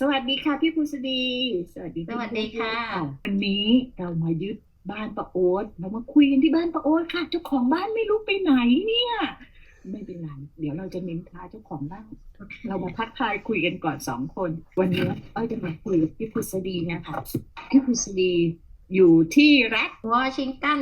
สวัสดีค่ะพี่ภูสดี สวัสดีสวัสดีค่ะ วันนี้เรามายึดบ้านป้าโอ๊ตเรามาคุยกันที่บ้านป้าโอ๊ตค่ะ เจ้าของบ้านไม่รู้ไปไหนเนี่ย ไม่เป็นไรเดี๋ยวเราจะนินทาเจ้าของบ้าน เรามาทักทายคุยกันก่อนสองคน วันนี้อ้อยจะมาคุยกับพี่ภูสดีนะคะพี่ภูสดีอยู่ที่รัฐวอชิงตัน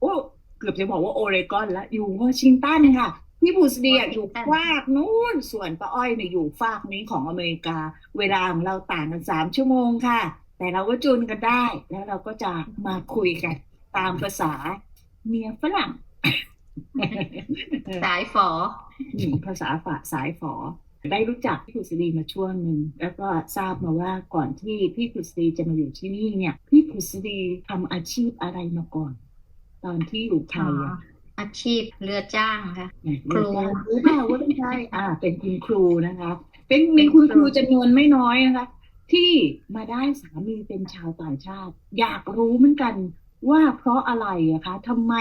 โอ้เกือบจะบอกว่าโอเรกอนแล้วอยู่วอชิงตันค่ะ พี่บุษดีอะอยู่ Washington ฝากนู้นส่วนป้าอ้อยเนี่ยอยู่ฝากนี้ของอเมริกา เวลาของเราต่างกันสามชั่วโมงค่ะ แต่เราก็จูนกันได้ แล้วเราก็จะมาคุยกัน ตามภาษาเมียฝรั่ง สายฝออืมภาษาฝาสายฝอ ได้รู้จักพี่ผุษดีมาช่วงหนึ่งแล้วก็ทราบมาว่าก่อนที่พี่ผุษดีจะมาอยู่ที่นี่เนี่ย พี่ผุษดีทำอาชีพอะไรมาก่อน ตอนที่อยู่ไทย อะอาชีพเรือจ้างค่ะครูรู้เปล่าว่าไม่ใช่อ่า เป็นคุณครูนะคะ เป็นมีคุณครูจำนวนไม่น้อยนะคะ ที่มาได้สามีเป็นชาวต่างชาติ อยากรู้เหมือนกันว่าเพราะอะไรอะคะทำไม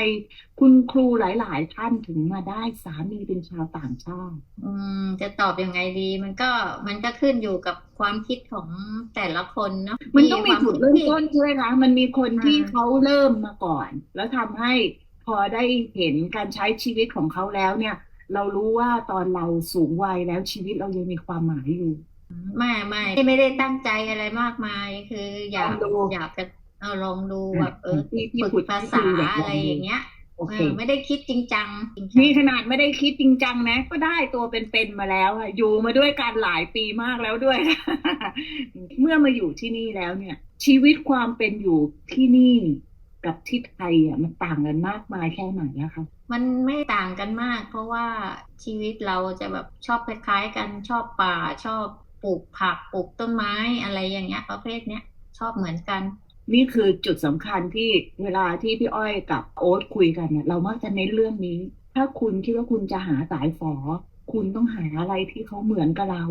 คุณครูหลาย ๆ ท่านถึงมาได้สามีเป็นชาวต่างชาติ อืม จะตอบยังไงดี มันก็มันก็ขึ้นอยู่กับความคิดของแต่ละคนเนาะมันต้องมีควาจุดคิเริ่มที่ต้นใช่ไหมคะมันมีคนที่อ่าเขาเริ่มมาก่อน แล้วทำให้พ อได้เห็นการใช้ชีวิตของเขาแล้วเนี่ย เรารู้ว่าตอนเราสูงวัยแล้วชีวิตเรายังมีความหมายอยู่ ไม่ไม่ไม่ได้ตั้งใจอะไรมากมายคืออยากลองดูอยากจะเอาลองดูแบบเออที่ที่ฝึกพูดภาที่ษาคุยแบบอะไรอย่างเงี้ยโอเคเออไม่ได้คิดจริงจังจริงจังนี่ขนาดไม่ได้คิดจริงจังนะ ก็ได้ตัวเป็นๆมาแล้วอะอยู่มาด้วยกันหลายปีมากแล้วด้วย เมื่อมาอยู่ที่นี่แล้วเนี่ย ชีวิตความเป็นอยู่ที่นี่ กับที่ไทยอะมันต่างกันมากมายแค่ไหนอะคะมันไม่ต่างกันมาก เพราะว่าชีวิตเราจะแบบชอบคล้ายๆ กันชอบป่าชอบปลูกผักปลูกต้นไม้อะไรอย่างเงี้ย ประเภทเนี้ยชอบเหมือนกัน นี่คือจุดสำคัญที่เวลาที่พี่อ้อยกับโอ๊ตคุยกันเนี่ยเรามักจะเน้นเรื่องนี้ ถ้าคุณคิดว่าคุณจะหาสายฝอ คุณต้องหาอะไรที่เขาเหมือนกับเรา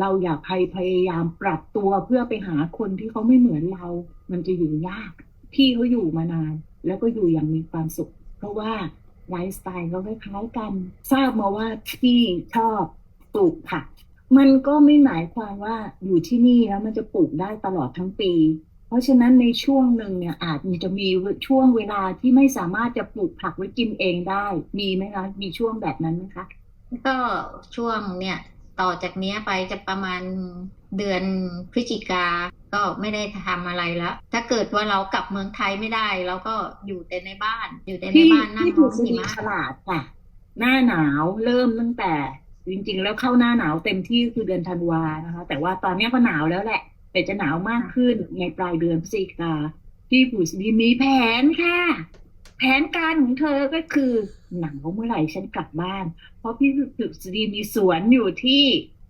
เราอยากพยายามปรับตัวเพื่อไปหาคนที่เขาไม่เหมือนเรา มันจะอยู่ยาก พี่เขาอยู่มานาน แล้วก็อยู่อย่างมีความสุข เพราะว่าไลฟ์สไตล์เขาคล้ายๆกัน ทราบมาว่าพี่ชอบปลูกผัก มันก็ไม่หมายความว่าอยู่ที่นี่แล้วมันจะปลูกได้ตลอดทั้งปี เพราะฉะนั้นในช่วงหนึ่งเนี่ยอาจจะมีช่วงเวลาที่ไม่สามารถจะปลูกผักไว้กินเองได้ มีไหมคะ มีช่วงแบบนั้นไหมคะ ก็ช่วงเนี่ยต่อจากนี้ไปจะประมาณเดือนพฤศจิกา ก็ไม่ได้ทำอะไรแล้ว ถ้าเกิดว่าเรากลับเมืองไทยไม่ได้เราก็อยู่แต่ในบ้าน อยู่แต่ในพี่บ้านนั่งพี่มถูองกสหิดีมะฉลาดค่ะ หน้าหนาวเริ่มตั้งแต่ จริง ๆ แล้วเข้าหน้าหนาวเต็มที่คือเดือนธันวานะคะ แต่ว่าตอนนี้ก็หนาวแล้วแหละ แต่จะหนาวมากขึ้นในปลายเดือนพฤศจิกาพี่ผู้สดีมีแผนค่ะแผนการของเธอก็คือหนาวเมื่อไหร่ฉันกลับบ้าน เพราะพี่ผู้สดีมีสวนอยู่ที่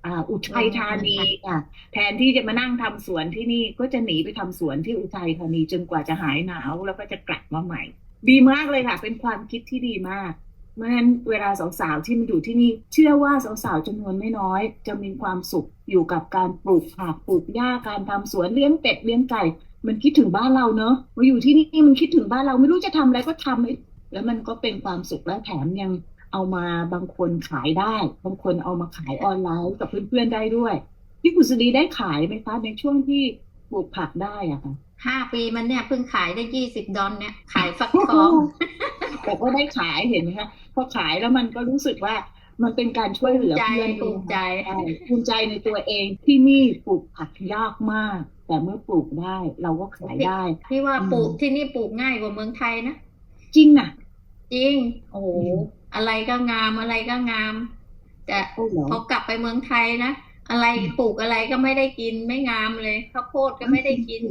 อ่าอุทัยธานีค่ะ แทนที่จะมานั่งทำสวนที่นี่ก็จะหนีไปทำสวนที่อุทัยธานีจนกว่าจะหายหนาวแล้วก็จะกลับมาใหม่ ดีมากเลยค่ะ เป็นความคิดที่ดีมากเพราะฉะนั้นเวลาสาวๆที่มาอยู่ที่นี่ เชื่อว่าสาวๆจำนวนไม่น้อย จะมีความสุขอยู่กับการปลูกผักปลูกหญ้าการทำสวนเลี้ยงเป็ดเลี้ยงไก่ มันคิดถึงบ้านเราเนอะมาอยู่ที่นี่มันคิดถึงบ้านเราไม่รู้จะทำอะไรก็ทำแล้วมันก็เป็นความสุขและแถมยัง เอามาบางคนขายได้ บางคนเอามาขายออนไลน์กับเพื่อนๆได้ด้วย พี่กุศลีได้ขายไหมคะในช่วงที่ปลูกผักได้อะค่ะห้าปีมันเนี่ยเพิ่งขายได้ยี่สิบดอลเนี่ยขายฟักทองแต่ก็ได้ขายเห็นไหมคะพอขายแล้วมันก็รู้สึกว่ามันเป็นการช่วยเหลือใจเพื่อนภูมิใจใช่ภูมิใจในตัวเองที่นี่ปลูกผักยากมาก แต่เมื่อปลูกได้เราก็ขายได้พี่ว่าอืมปลูกที่นี่ปลูกง่ายกว่าเมืองไทยนะ จริงน่ะ จริง โอ้โหอืมอะไรก็งามอะไรก็งาม แต่โอ้เหรอพอกลับไปเมืองไทยนะอะไรอืมปลูกอะไรก็ไม่ได้กินไม่งามเลยข้าวโพดก็ไม่ได้กิน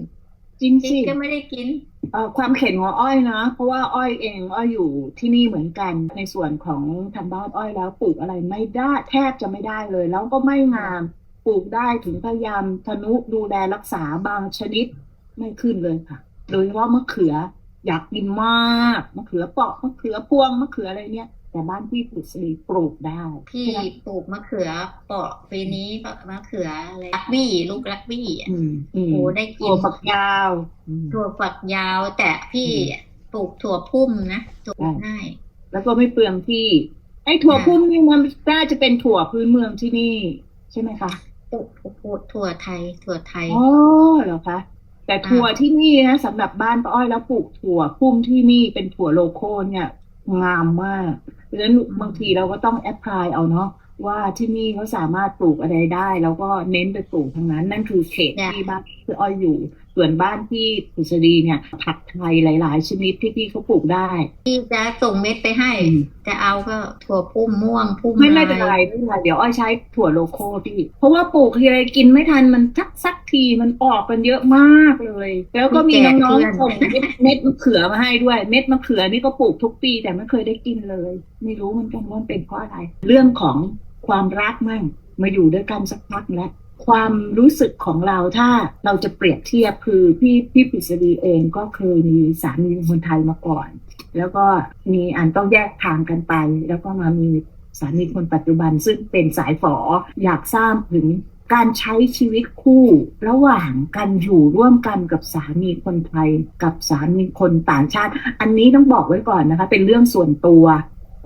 จริงพริสิกก็ไม่ได้กินเอ่อความเข็นของอ้อยนะเพราะว่าอ้อยเองอ้อยอยู่ที่นี่เหมือนกัน ในส่วนของทางบ้านอ้อยแล้วปลูกอะไรไม่ได้แทบจะไม่ได้เลย แล้วก็ไม่งามปลูกได้ถึงพยายามทนุดูแลรักษาบางชนิดไม่ขึ้นเลยค่ะ โดยเฉพาะมะเขือ อยากกินมากมะเขือเปราะมะเขือพวงมะเขืออะไรเนี่ยแต่บ้านพี่ปลูกสลีปลูกได้พี่ใช่ไหมปลูกมะเขือเปราะปีนี้มะเขืออะไรลักบี้ลูกลักบี้อะอืมอืมโอ้ได้กิตัวนฝักยาวอืมถั่วฝักยาว แต่พี่อืมปลูกถั่วพุ่มนะปลูกได้ง่ายแล้วก็ไม่เปลืองที่ไอ้ถั่วค่ะพุ่มนี่มันน่าจะเป็นถั่วพื้นเมืองที่นี่ ใช่ไหมคะปปลูกปลูกถั่วไทย ถั่วไทยอ๋อเหรอคะ แต่ถั่วที่นี่นะสำหรับบ้านป้าอ้อยแล้วปลูกถั่วพุ่มที่นี่เป็นถั่วโลโก้เนี่ยงามมากเพราะฉะนั้นบางทีเราก็ต้องแอพพลายเอาเนาะว่าที่นี่เขาสามารถปลูกอะไรได้ แล้วก็เน้นไปปลูกทั้งนั้น นั่นคือเขตเนี่ยที่บ้านที่อ้อยอยู่ ส่วนบ้านที่ปุษดีเนี่ย ผักไทยหลาย ๆ ชนิดที่พี่เขาปลูกได้ที่จะส่งเม็ดไปให้อืมจะเอาก็ถั่วพุ่มม่วงพุ่มไม่ไม่เป็นลาไรยไม่เป็นไรเดี๋ยวอ้อยใช้ถั่วโลโก้พี่เพราะว่าปลูกทีไรกินไม่ทันมันสักสักทีมันออกกันเยอะมากเลย แล้วก็มีน้องๆส่งเม็ดเม็ดมะเขือมาให้ด้วย เม็ดมะเขือนี่ก็ปลูกทุกปี แต่ไม่เคยได้กินเลย ไม่รู้เหมือนกันว่ามันเป็นเพราะอะไร เรื่องของความรักมั่งมาอยู่ด้วยกันสักพักแล้ว ความรู้สึกของเราถ้าเราจะเปรียบเทียบคือพี่พี่ปิษดีเองก็เคยมีสามีคนไทยมาก่อน แล้วก็มีอันต้องแยกทางกันไป แล้วก็มามีสามีคนปัจจุบันซึ่งเป็นสายฝออยากทราบถึงการใช้ชีวิตคู่ระหว่างการอยู่ร่วมกันกับสามีคนไทย กับสามีคนต่างชาติ อันนี้ต้องบอกไว้ก่อนนะคะ เป็นเรื่องส่วนตัว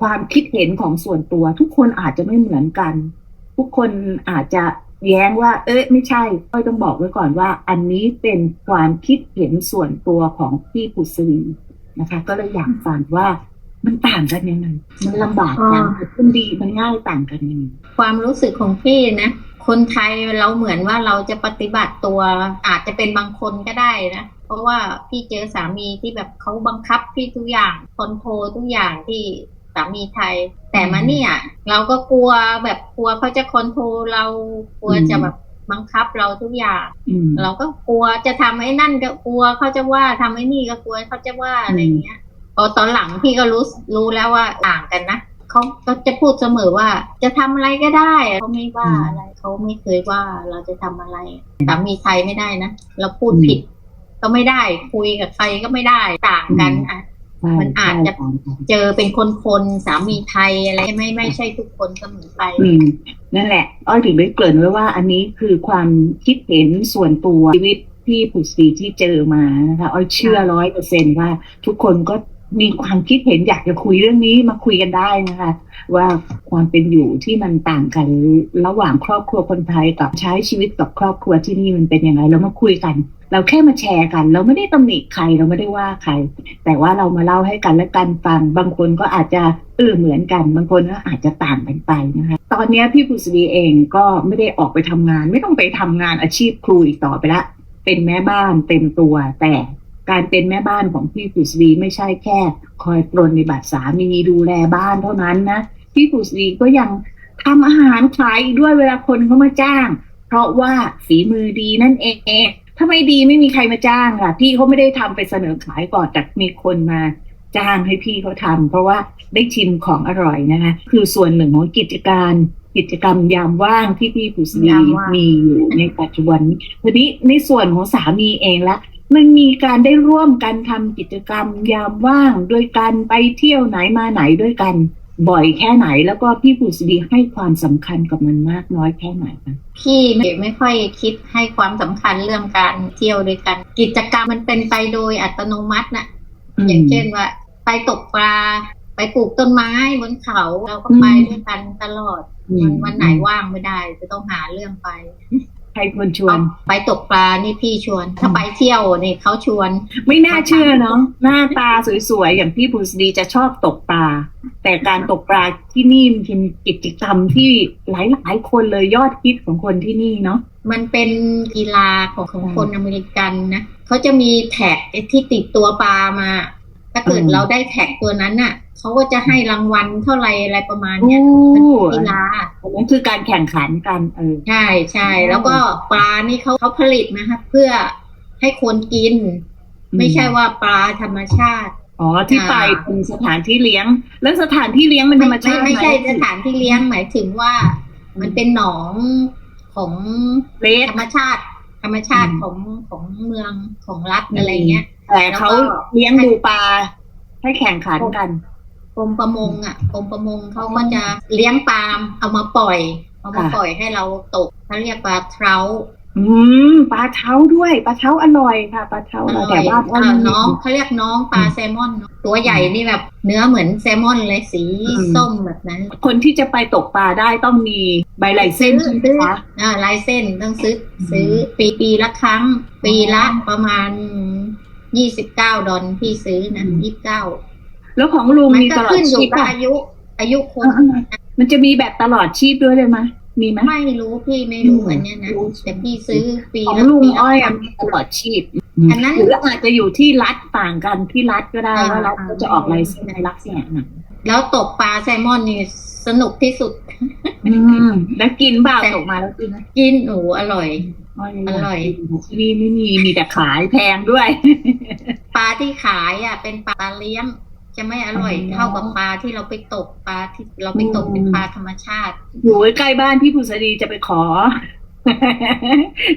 ความคิดเห็นของส่วนตัว ทุกคนอาจจะไม่เหมือนกัน ทุกคนอาจจะ แย้งว่า เอ๊ะไม่ใช่ก็ต้องบอกไว้ก่อนว่า อันนี้เป็นความคิดเห็นส่วนตัวของพี่ปุษรีนะคะ ก็เลยอยากฟังว่ามันต่างกันยังไงมันลำบากยังมันดีมันง่ายต่างกันยังไงความรู้สึกของพี่นะคนไทยเราเหมือนว่าเราจะปฏิบัติตัวอาจจะเป็นบางคนก็ได้นะเพราะว่าพี่เจอสามีที่แบบเขาบังคับพี่ทุกอย่างคอนโทรทุกอย่างที่ สามีไทย แต่มาเนี่ยเราก็กลัวแบบกลัวเขาจะคอนโทรลเรากลัวจะแบบบังคับเราทุกอย่างอืมเราก็กลัวจะทำไอ้นั่นก็กลัวเขาจะว่าทำไอ้นี่ก็กลัวเขาจะว่าอะไรอย่างเงี้ยพอตอนหลังพี่ก็รู้รู้แล้วว่าต่างกันนะเขาก็จะพูดเสมอว่า จะทำอะไรก็ได้เขาไม่ว่าอะไรเขาไม่เคยว่าเราจะทำอะไรสามีไทยไม่ได้นะเราพูดผิด ก็ไม่ได้คุยกับใครก็ไม่ได้ต่างกันอะใช่ มันอาจจะใช่ต่างกันเจอเป็นคนคนๆสามีไทยอะไรไม่ไม่ใช่ทุกคนเสมอไปอืมนั่นแหละ อ้อยถึงได้เกริ่นไว้ว่า อันนี้คือความคิดเห็นส่วนตัวชีวิตที่ผู้สีที่เจอมานะคะอ้อยเชื่อร้อยเปอร์เซนว่าทุกคนก็ มีความคิดเห็นอยากจะคุยเรื่องนี้มาคุยกันได้นะคะ ว่าความเป็นอยู่ที่มันต่างกันระหว่างครอบครัวคนไทยกับใช้ชีวิตกับครอบครัวที่นี่มันเป็นยังไงเรามาคุยกัน เราแค่มาแชร์กัน เราไม่ได้ตำหนิใครเราไม่ได้ว่าใคร แต่ว่าเรามาเล่าให้กันและกันฟัง บางคนก็อาจจะเออเหมือนกัน บางคนก็อาจจะต่างกันไปนะคะตอนนี้พี่ปุษดีเองก็ไม่ได้ออกไปทำงาน ไม่ต้องไปทำงานอาชีพครูอีกต่อไปละเป็นแม่บ้านเต็มตัวแต่ การเป็นแม่บ้านของพี่ปุษดีไม่ใช่แค่ คอยปรนในบัตรสามีดูแลบ้านเท่านั้นนะพี่ปุษดีก็ยังทำอาหารขายอีกด้วยเวลาคนเขามาจ้าง เพราะว่าฝีมือดีนั่นเองถ้าไม่ดีไม่มีใครมาจ้างค่ะ พี่เขาไม่ได้ทำไปเสนอขายก่อนแต่มีคนมาจ้างให้พี่เขาทำเพราะว่าได้ชิมของอร่อยนะคะคือส่วนหนึ่งของกิจการกิจกรรมยามว่างที่พี่ผู้ศรียามว่างมีอยู่ในปัจจุบันนี้ทีนี้ในส่วนของสามีเองละ มันมีการได้ร่วมกันทำกิจกรรมยามว่างโดยการไปเที่ยวไหนมาไหนด้วยกัน บ่อยแค่ไหนแล้วก็พี่ผู้ศรีให้ความสำคัญกับมันมากน้อยแค่ไหนคะพี่ไม่ไม่ค่อยคิดให้ความสำคัญเรื่องการเที่ยวด้วยกัน กิจกรรมมันเป็นไปโดยอัตโนมัตินะอย่างเช่นว่า ไปตกปลาไปปลูกต้นไม้บนเขาเราก็ไปด้วยกันตลอดอืมวันวันไหนว่างไม่ได้จะต้องหาเรื่องไปใค รควรชวน ไปตกปลานี่พี่ชวน ถ้าไปเที่ยวนี่เขาชวน ไม่น่าเชื่อเนาะหน้าตาสวยๆ อย่างพี่ผู้ดีจะชอบตกปลา แต่การตกปลาที่นี่มันเป็นกิจกรรมที่หลายๆคนเลยยอดฮิตของคนที่นี่เนาะมันเป็นกีฬาของของอืมคนอเมริกันนะเขาจะมีแท็กที่ติดตัวปลามา ถ้าเกิดอืมเราได้แท็กตัวนั้นน่ะ เขาก็จะให้รางวัลเท่าไหรอะไรประมาณโอ้เนี้ยมันเป็นกีฬาอันนั้นคือการแข่งขันกันเออใช่ใช่อืมแล้วก็ปลานี่เขาเขาผลิตนะคะเพื่อให้คนกินอืมไม่ใช่ว่าปลาธรรมชาติอ๋อที่ไปอ่าเป็นสถานที่เลี้ยง แล้วสถานที่เลี้ยงมันธรรมไม่ชาติไม่ใช่หสถานที่เลี้ยงหมายถึงว่า มันเป็นหนองของเลสธรรมชาติ ธรรมชาติอืมของของเมืองของรัฐอะไรเงี้ยแต่เขาแล้วก็เลี้ยงดูปลาให้แข่งขันกันก รมประมงอะกรมประมงเขาก็จะเลี้ยงปลาเอามาปล่อยเอามาค่ะปล่อยให้เราตกเขาเรียกปลาเทราอืมปลาเท้าด้วยปลาเท้าอร่อยค่ะปลาเท้าอร่อยแต่ว่าอ่าน้องเขาเรียกน้องปลาแซลมอนเนอะตัวใหญ่นี่แบบเนื้อเหมือนแซลมอนเลยสีส้มแบบนั้น คนที่จะไปตกปลาได้ต้องมีใบไลเซนส์ใช่ไหมคะอ่าลายเส้นต้องซื้ออืมซื้อปีปีละครั้ง ปีละประมาณยี่สิบเก้าดอลพี่ซื้อนะยี่สิบเก้า แล้วของลุงมันมีก็ตลอดขึ้นอยู่ชีพกับป่ะอายุ อายุคนอ่าๆมันจะมีแบบตลอดชีพด้วยเลยไหมมีไหมไม่รู้พี่ไม่รู้อันเนี้ยนะรู้แต่พี่ซื้อปีของละลุงปีละอ้อยครั้อะงมีตลอดชีพ อันนั้น หรืออาจจะอยู่ที่รัฐต่างกันที่รัฐก็ได้อ่า ว่ารัฐก็จะออกไลเซนส์ในลักษณะไหนแล้วตกปลาแซลมอนนี่สนุกที่สุด อืมแล้วกินเปล่าตกมาแล้วกินไหมกินหนูอร่อยอ้อย อร่อย ที่นี่ไม่มีมีแต่ขายแพงด้วย ปลาที่ขายอะ เป็นปลาเลี้ยง จะไม่อร่อยอ๋อเท่ากับปลาที่เราไปตกปลาที่เราไปตกอืมเป็นปลาธรรมชาติอยู่ใกล้บ้านพี่ผุษดีจะไปขอ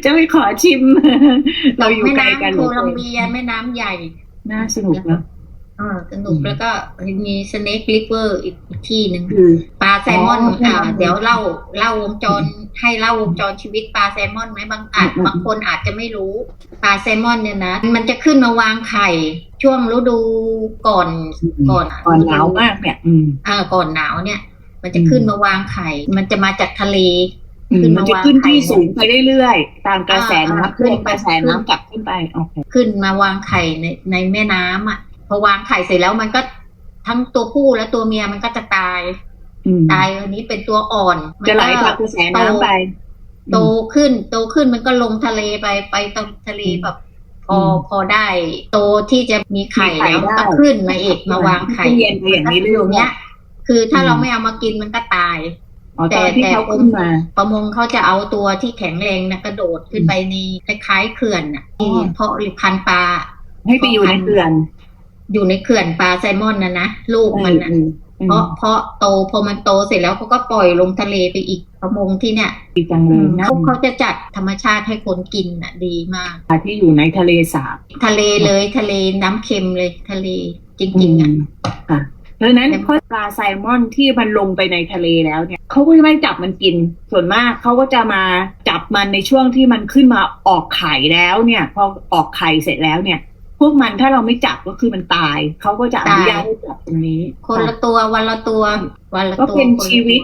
จะไปขอชิม เราอยู่แม่ไกลกันน้ำเหโคลือลัมเกินเบียแม่น้ำใหญ่ น่าสนุกเนอะอ่าสนุกอืมแล้วก็มีสเน็กลิเวอร์อีกอีกที่หนึ่งคือปลาแซลมอนอ๋ออ่อ่าเดี๋ยวเล่าเล่าวงจรให้เล่าวงจรชีวิตปลาแซลมอนไหมบางอาจอืมบางคนอาจจะไม่รู้ ปลาแซลมอนเนี่ยนะ มันจะขึ้นมาวางไข่ ช่วงฤดูก่อนก่อนก่อนหนาวมากเนี่ย อืมอ่าก่อนหนาวเนี่ย มันจะขึ้นมาวางไข่ มันจะมาจากทะเลอืมขึ้นมัมานจะวางขึ้นที่ไข่สูงไปเรื่อยๆ ตามกระแสอ่าน้ำอ่าขึ้นขึ้นไปกระแสน้ำกลับขึ้นไปโอเคขึ้นมาวางไข่ในในแม่น้ำอะ พอวางไข่เสร็จแล้วมันก็ทั้งตัวผู้และตัวเมียมันก็จะตายอืมตายอันนี้เป็นตัวอ่อนมันจะไหลก็ตามกระแสน้ำไป โตขึ้น โตขึ้นมันก็ลงทะเลไปไปตรงทะเลแบบพ ออืมพอได้ โตที่จะมีไข่มีไข่แล้วได้ก็ขึ้นมาเอกมาวางไข่เย็นไปอย่างนี้เรื่ออยเนี้ย คือถ้าอืมเราไม่เอามากินมันก็ตายๆอ๋อตอนที่แต่เขาขึ้นมาประมงเขาจะเอาตัวที่แข็งแรงนะกระโดดขึ้นไปในคล้ายๆเขื่อนน่ะอ๋อที่เพาะหรือพันธุ์ปลาให้ไปอยู่ในเกลือน อยู่ในเขื่อนปลาแซลมอนนะนะลูกมันนะอืมอืม เพราะเพราะโตพอมันโตเสร็จแล้วเขาก็ปล่อยลงทะเลไปอีกประมงที่เนี่ยดีจังเลยนะเขาเขาจะจัดธรรมชาติให้คนกินน่ะดีมากที่อยู่ในทะเลสาบทะเลเลยทะเลน้ำเค็มเลยทะเลจริงๆอะมค่ะดังนั้นแต่เพราะปลาแซลมอนที่มันลงไปในทะเลแล้วเนี่ยเขาก็จะไม่จับมันกิน ส่วนมากเขาก็จะมาจับมันในช่วงที่มันขึ้นมาออกไข่แล้วเนี่ย พอออกไข่เสร็จแล้วเนี่ยพ วกมันถ้าเราไม่จับก็คือมันตาย เขาก็จะอนุญาตให้จับตรงนี้ คนละตัววันละตัววันละก็ตัวเป็นคละชีวิต